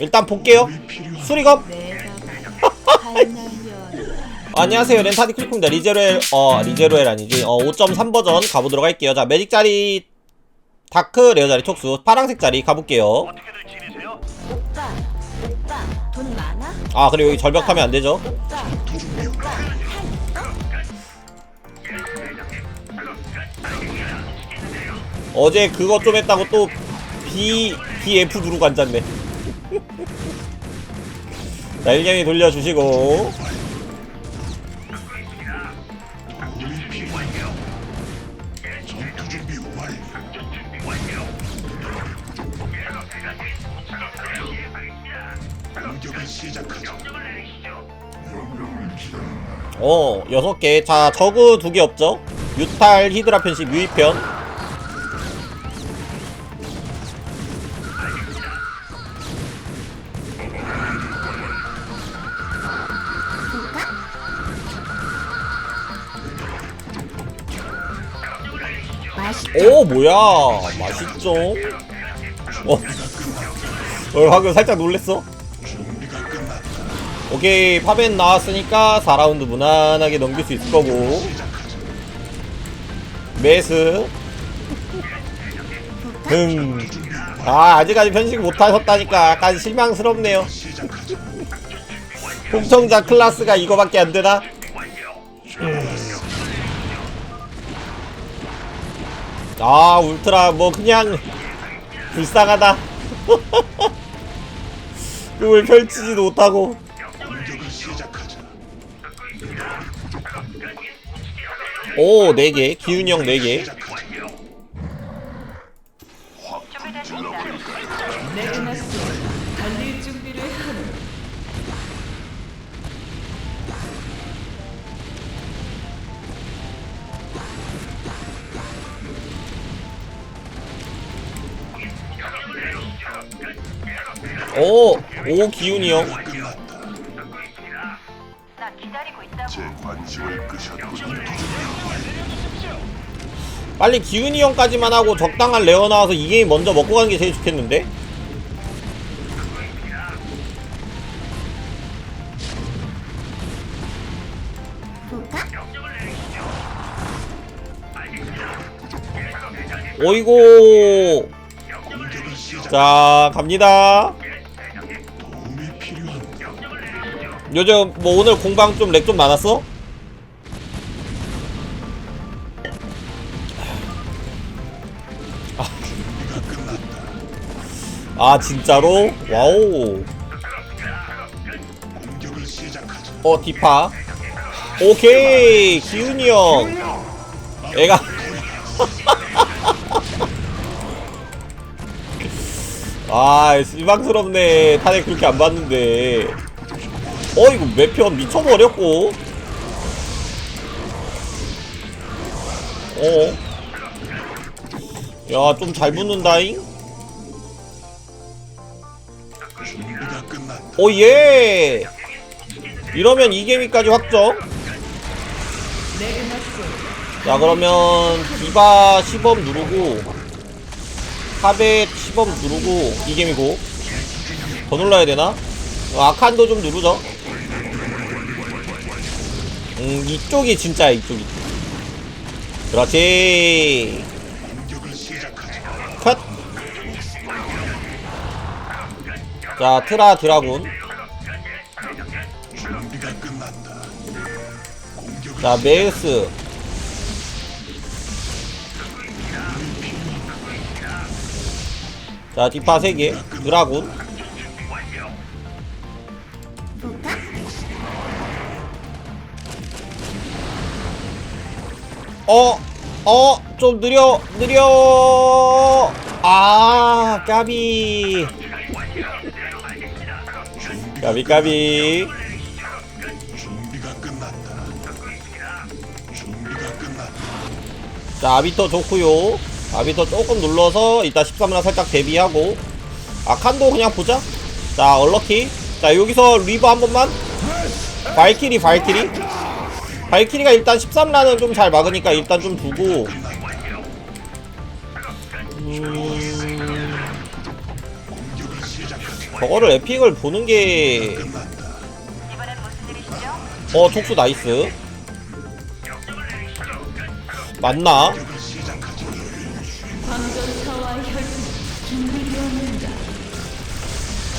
일단 볼게요. 수리검 안녕하세요. 렌타디 클리프입니다 리제로엘 어 리제로엘 아니지. 어 5.3 버전 가보도록 할게요. 자 매직 자리 다크 레어 자리 촉수. 파랑색 자리 가볼게요? 아 그리고 여기 절벽 타면 안되죠? 어제 그거 좀 했다고 또 B, BF 누르고 앉았네 자 일경이 돌려주시고. 어 여섯 개자 저그 두 개 없죠? 유탈 히드라 편식 유이편 오 뭐야. 맛있죠? 어, 어 방금 살짝 놀랬어? 오케이 파벤 나왔으니까 4라운드 무난하게 넘길 수 있을 거고. 메스. 흠아 아직까지 편식 못하셨다니까 약간 실망스럽네요. 홍청자 클라스가 이거밖에 안되나? 아 울트라 뭐 그냥 불쌍하다. 꿈을 펼치지도 못하고. 오 4개. 기운형 4개 오! 오 기운형 제 관심을 끄셨군요. 빨리 기운이 형까지만 하고 적당한 레어 나와서 이 게임 먼저 먹고 가는 게 제일 좋겠는데? 오이고 자 갑니다 요즘 뭐 오늘 공방 좀 렉 좀 많았어? 아 진짜로? 와우. 어 디파? 오케이 기훈이 형. 애가 아 실망스럽네. 탄핵 그렇게 안 봤는데 어 이거 매편 미쳐버렸고 어? 야 좀 잘 붙는다잉? 오예 이러면 이게임까지 확정 자 그러면 디바 시범 누르고 카벳 시범 누르고 이게임이고 더 눌러야 되나? 어, 아칸도 좀 누르죠 음 이쪽이 진짜야 이쪽이. 그렇지. 컷! 자 트라 드라군. 자 메우스. 자 디파 3개. 드라군 어, 어, 좀 느려, 느려. 아, 까비. 까비, 까비. 자, 아비터 좋고요. 아비터 조금 눌러서 이따 13라 살짝 대비하고. 아 칸도 그냥 보자. 자, 얼럭키. 자, 여기서 리버 한 번만. 발키리, 발키리. 발키리가 일단 13라는 좀 잘 막으니까 일단 좀 두고 음... 저거를 에픽을 보는 게? 어, 촉수 나이스. 맞나?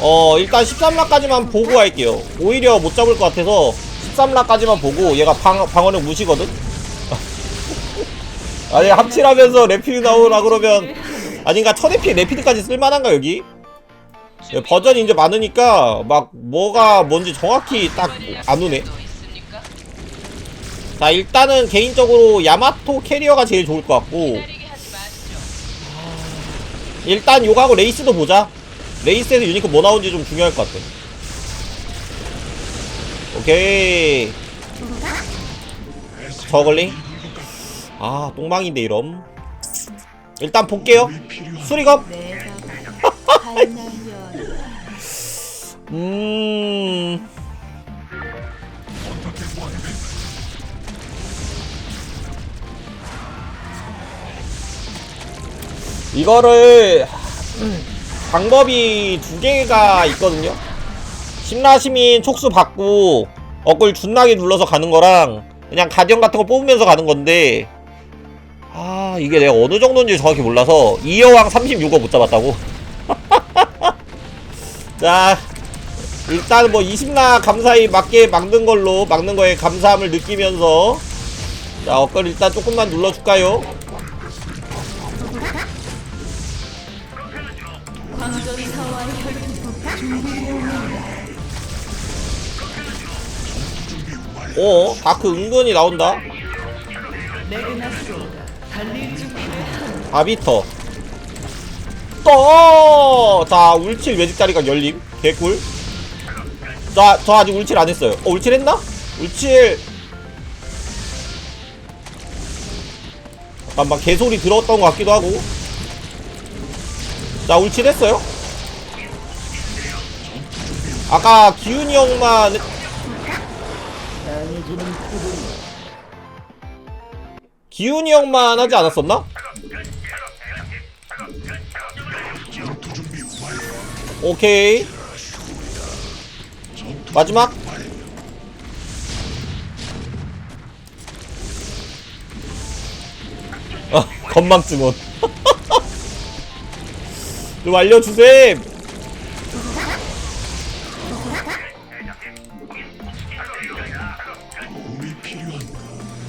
어, 일단 13라까지만 보고 할게요. 오히려 못 잡을 것 같아서 13라까지만 보고 얘가 방, 방어력 무시거든? 아니, 합칠하면서 레피드 나오라 그러면 아닌가 천에피 레피드까지 쓸만한가 여기? 예, 버전이 이제 많으니까 막 뭐가 뭔지 정확히 딱 안 오네. 자 일단은 개인적으로 야마토 캐리어가 제일 좋을 것 같고 일단 요가고 레이스도 보자 레이스에서 유니크 뭐 나온지 좀 중요할 것 같아 오케이. 저글링? 아 똥망인데 이럼. 일단 볼게요. 수리검. 음. 이거를 방법이 두 개가 있거든요. 신라시민 촉수 받고 억을 준나게 눌러서 가는 거랑 그냥 가디언 같은 거 뽑으면서 가는 건데 아 이게 내가 어느 정도인지 정확히 몰라서 이여왕 36억 못 잡았다고. 자 일단 뭐 20나 감사히 맞게 막는 걸로 막는 거에 감사함을 느끼면서 자 억걸 일단 조금만 눌러줄까요? 어? 다크 은근히 나온다. 아비터. 떠! 자 울칠 매직다리가 열림. 개꿀. 자, 저 아직 울칠 안 했어요. 어 울칠 했나? 울칠. 잠깐 막 개소리 들었던 것 같기도 하고. 자 울칠 했어요? 아까 기훈이 형만 기훈이 형만 하지 않았었나? 오케이. 마지막. 아 건망증원 좀 알려주셈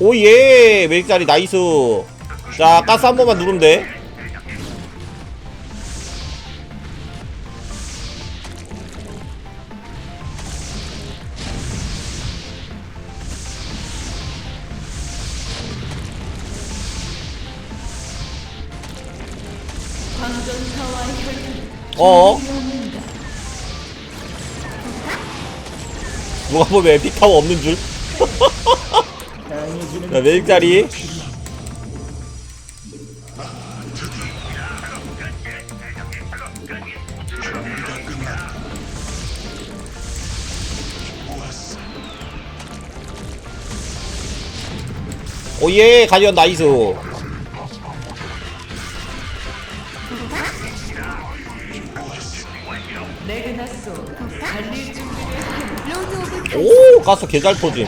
오예 매직자리 나이스 자 가스 한 번만 누르면 돼 어? 누가 보면 에픽타워 없는 줄? 자, 매직자리. 오예, 가디언 나이스. 오, 가스 개잘 터짐.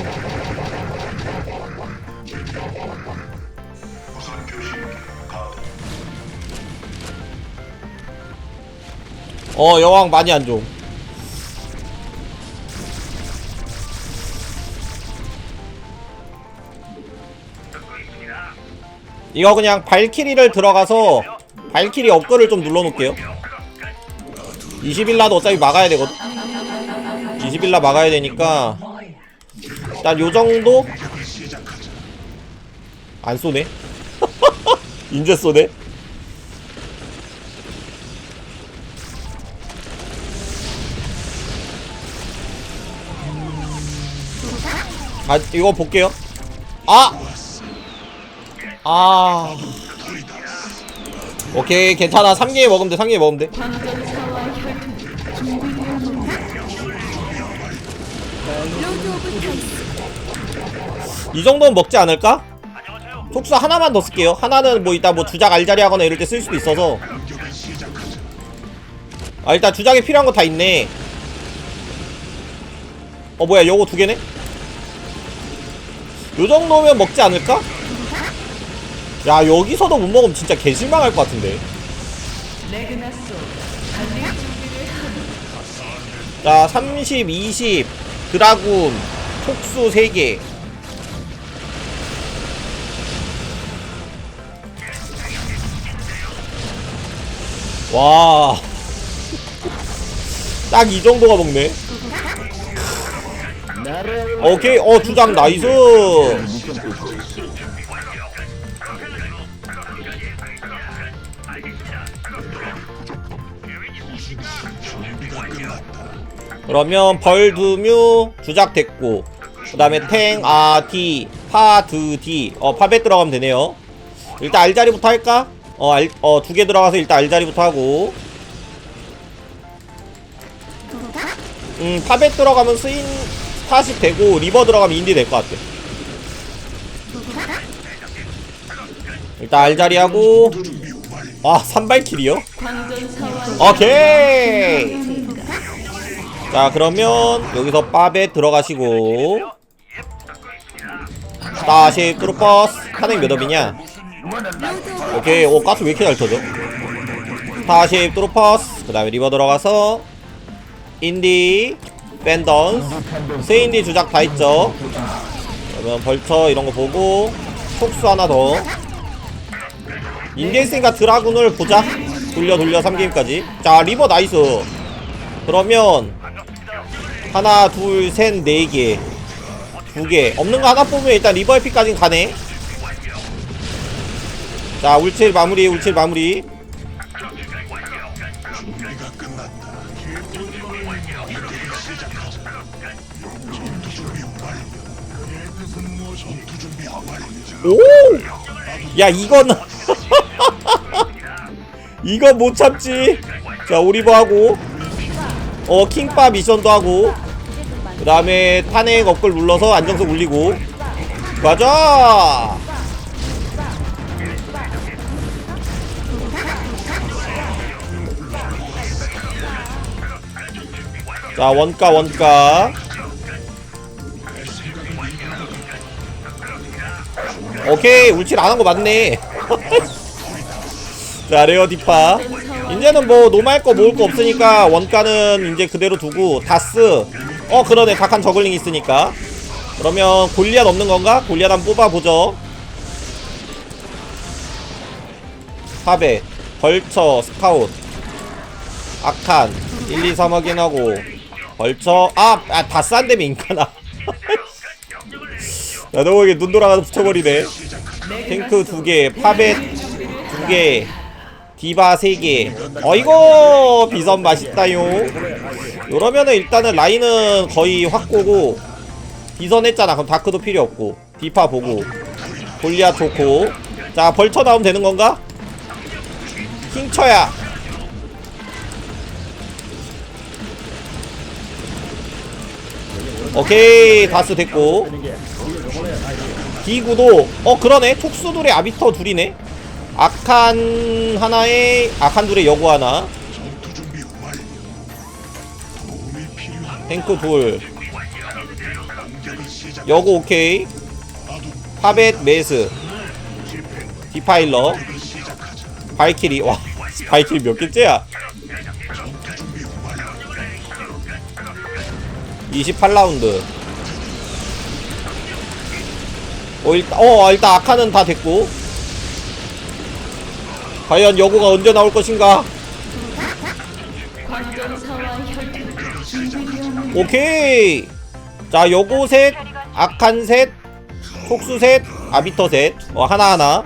어, 여왕 많이 안 좀. 이거 그냥 발키리를 들어가서 발키리 업글을 좀 눌러놓을게요. 20일라도 어차피 막아야 되거든 20일라 막아야 되니까 일단 요정도? 안 쏘네? 인제 쏘네 아 이거 볼게요. 아! 아. 오케이 괜찮아. 3개 먹으면 돼 3개 먹으면 타이스 돼이 정도는 먹지 않을까? 촉수 하나만 더 쓸게요. 하나는 뭐 이따 뭐 주작 알자리 하거나 이럴 때 쓸 수도 있어서. 아 일단 주작에 필요한 거 다 있네. 어 뭐야 요거 두 개네? 요 정도면 먹지 않을까? 야 여기서도 못 먹으면 진짜 개실망할 것 같은데 자 30, 20 드라군 촉수 3개 와. 딱 이 정도가 먹네. 오케이, 어, 주장 나이스. 그러면 벌두뮤 주작 됐고 그 다음에 탱, 아, 디, 파, 드, 디 어, 파벳 들어가면 되네요 일단 알자리부터 할까? 어, 알, 어, 두 개 들어가서 일단 알자리부터 하고 음, 파벳 들어가면 스 타식 되고 리버 들어가면 인디 될 것 같아. 일단 알자리 하고. 아, 산발킬이요? 오케이! 자 그러면 여기서 빠베 들어가시고. 다시 트루퍼스. 탄핵 몇 업이냐? 오케이. 오 가스 왜 이렇게 잘 터져? 다시 트루퍼스. 그 다음에 리버 들어가서 인디 밴던스 세인디 주작 다 있죠? 그러면 벌처 이런 거 보고 촉수 하나 더. 했으니까 드라군을 보자. 돌려 돌려 3게임까지. 자 리버 나이스. 그러면 하나 둘셋네개. 두 개. 없는 거 하나 뽑으면 일단 리버 에피까지는 가네. 자 울칠 마무리 울칠 마무리 오! 야 이건 이건 못 참지. 자 오리버 하고. 어 킹바 미션도 하고. 그 다음에 탄핵 업글 눌러서 안정성 올리고. 맞아 자 원가 원가 오케이 울칠 안 한 거 맞네. 자 레어 디파. 이제는 뭐 노말 거 모을 거 없으니까 원가는 이제 그대로 두고 다스. 어 그러네. 각한 저글링 있으니까. 그러면 골리앗 없는 건가? 골리앗 한번 뽑아보죠. 파베 벌처 스카웃. 아칸 1, 2, 3 확인하고. 벌처 아! 아 다스 안 되면 인카나 나도 모르게 눈 돌아가서 붙여버리네. 탱크 두 개 파벳 두 개 디바 3개. 어이고 비선 맛있다요. 요러면은 일단은 라인은 거의 확고고 비선 했잖아. 그럼 다크도 필요 없고. 디파 보고. 골리앗 좋고. 자 벌쳐 나오면 되는 건가? 킹쳐야. 오케이 다스 됐고 디구도 어 그러네. 촉수돌의 아비터 둘이네. 아칸 하나에 아칸 둘에 여구 하나. 탱크 둘. 여구 오케이. 파벳 메스. 디파일러. 발키리. 와 발키리 몇 개째야? 전투 준비 완료. 28라운드 어 일단 어 일단 아칸은 다 됐고. 과연 여구가 언제 나올 것인가? 오케이. 자 요거 셋 아칸 셋 촉수 셋 아비터 셋어 하나하나.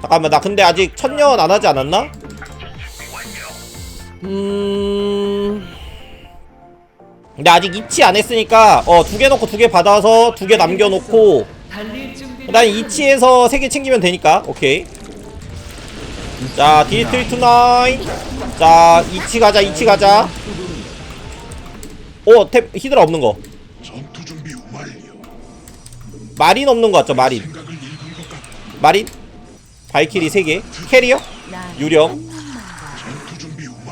잠깐만 나 근데 아직 천년 안 하지 않았나? 음... 근데 아직 입치 안 했으니까 어 두 개 넣고 두 개 받아서 두 개 남겨놓고 일단 이치에서 세 개 챙기면 되니까 오케이 자 디트리 투나인 자 이치 가자 이치 가자 오탭 히드라 없는 거. 마린 없는 거 같죠 마린. 마린 발키리 3개 캐리어 난 유령.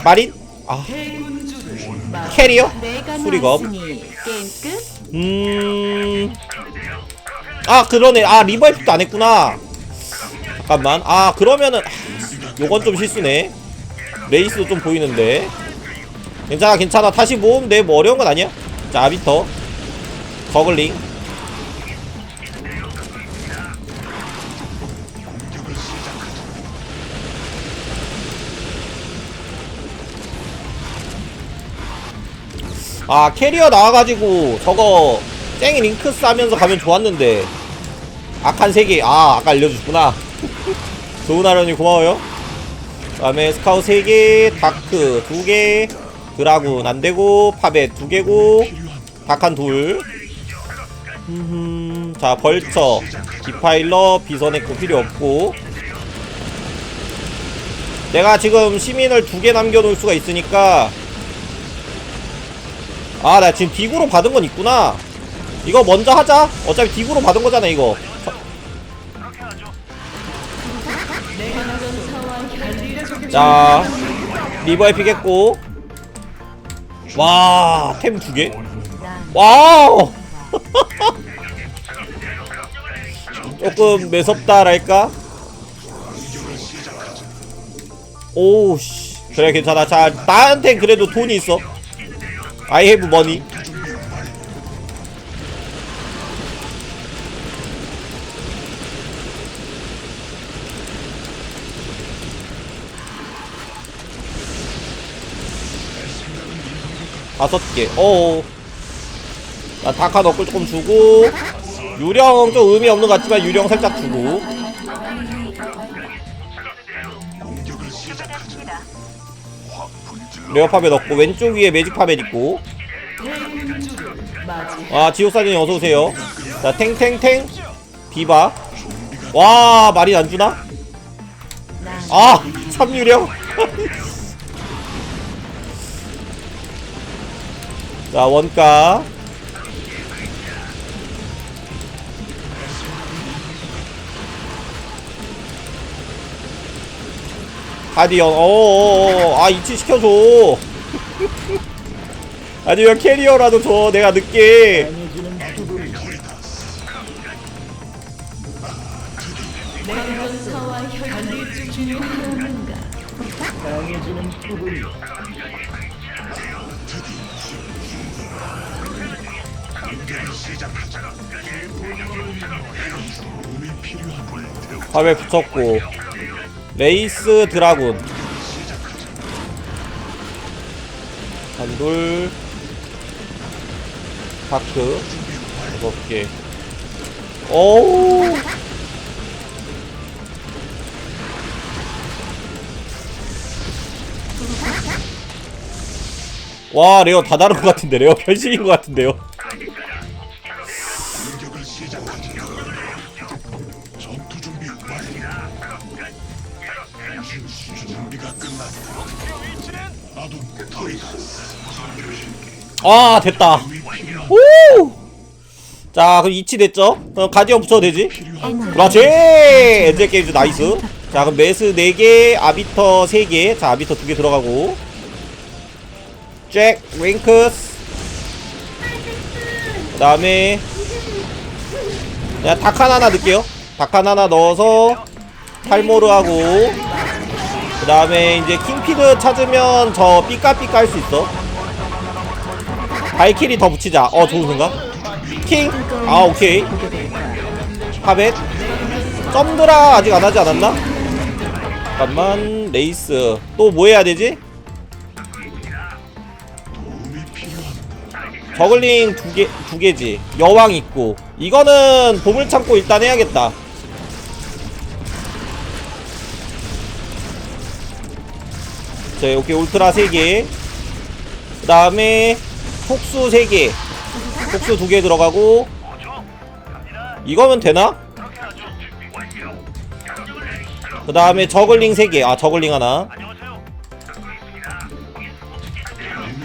마린? 아 캐리어? 게임 끝. 음... 아 그러네. 아 에픽도 안 했구나. 잠깐만. 아 그러면은 하, 요건 좀 실수네. 레이스도 좀 보이는데. 괜찮아 괜찮아. 다시 모으면 돼. 뭐 어려운 건 아니야. 자 아비터. 저글링 아 캐리어 나와가지고 저거 쨍이 링크 싸면서 가면 좋았는데. 악한 세개 아 아까 알려주셨구나. 좋은 하련이 고마워요. 그 다음에 스카우 3개 다크 2개 드라군 안되고 파벳 2개고 다칸 둘 음, 자 벌처. 디파일러 비선에코 필요 없고. 내가 지금 시민을 두 개 남겨놓을 수가 있으니까 아 나 지금 딕으로 받은 건 있구나. 이거 먼저 하자. 어차피 딕으로 받은 거잖아 이거. 자 리버 에픽 했고. 와 템 두개? 와우! 조금 매섭다랄까? 오우씨. 그래 괜찮아. 자 나한텐 그래도 돈이 있어 I have money 다섯 개. 어. 나 다카 너클 조금 주고 유령 좀 의미 없는 것 같지만 유령 살짝 주고 레어팝에 넣고 왼쪽 위에 매직 팝에 있고. 아 지옥사진이 어서오세요. 자 탱탱탱. 비바. 와 말이 안 주나? 아 참유령? 자 원가 가디언. 어어어 아 이치 시켜줘. 아니면 캐리어라도 줘 내가 늦게. 하는가 밥에 붙였고 레이스 드라군. 단돌. 여섯 개 오우. 와 레어 다 다른 것 같은데. 레어 변신인 것 같은데요 아 됐다 오! 자 그럼 이치 됐죠? 그럼 가디언 붙여도 되지? 그렇지! 엔젤 게임즈 나이스 자 그럼 메스 4개 아비터 3개 자 아비터 2개 들어가고 잭 윙크스 그 다음에 닭한 하나 넣을게요 닭한 하나 넣어서 탈모르 하고 그 다음에 이제 킹피드 찾으면 저 삐까삐까 할 수 있어 발키리 더 붙이자 어 좋은 생각 킹? 아 오케이 파벳 점드라 아직 안 하지 않았나? 잠깐만 레이스 또 뭐 해야 되지? 저글링 두 개, 두 개지. 여왕 있고. 이거는 보물 참고 일단 해야겠다. 자, 여기 울트라 3개. 그 다음에 폭수 3개. 폭수 2개 들어가고. 이거면 되나? 그 다음에 저글링 3개. 아, 저글링 하나.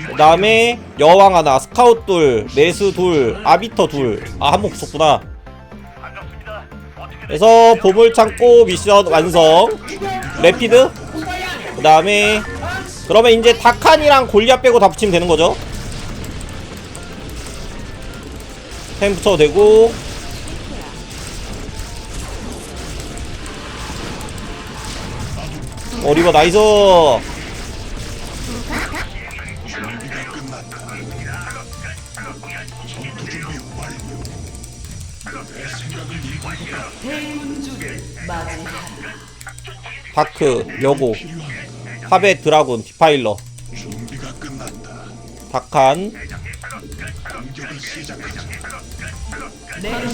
그 다음에 여왕 하나, 스카웃 둘, 매수 둘, 아비터 둘. 아, 한 번 붙었구나. 그래서 보물 창고 미션 완성. 레피드. 그 다음에 그러면 이제 다칸이랑 골리앗 빼고 다 붙이면 되는 거죠 템 붙여도 되고 어 리버 나이스. 다크 여고? 화베 드라군 디파일러. 다칸 시작하자. 내 혈관을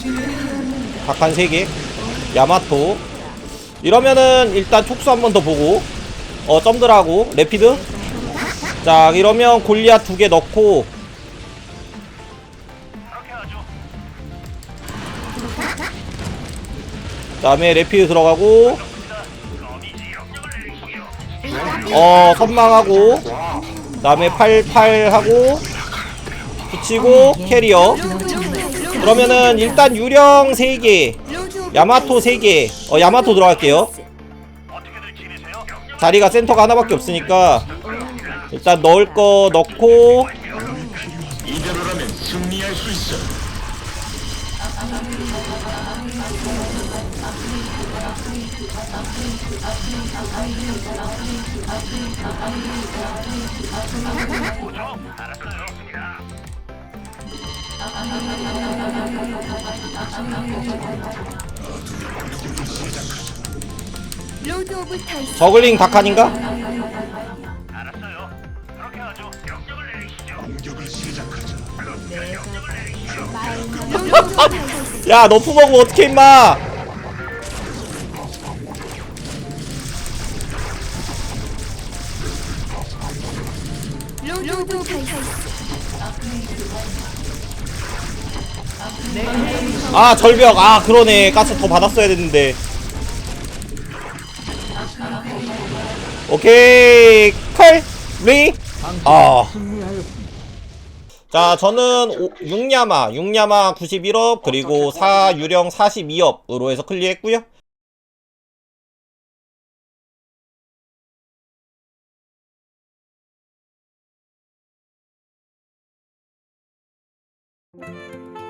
준비하라. 다칸 3개 야마토 이러면은 일단 촉수 한 번 더 보고 어 점들하고 레피드 자 이러면 골리앗 두 개 넣고 그 다음에 레피드 들어가고 어 선망하고 그 다음에 88 하고 붙이고 캐리어. 그러면은 일단 유령 3개 야마토 3개. 어 야마토 들어갈게요. 자리가 센터가 하나밖에 없으니까 일단 넣을 거 넣고 오브 타이스. 저글링? 공격을 시작하자. 야 너프 먹으면 어떡해 임마 타이스 아 절벽. 아 그러네. 가스 더 받았어야 됐는데. 오케이. 컬리? 아. 자 저는 6야마. 6야마 91업 그리고 4유령 42업으로 해서 클리어했고요 Música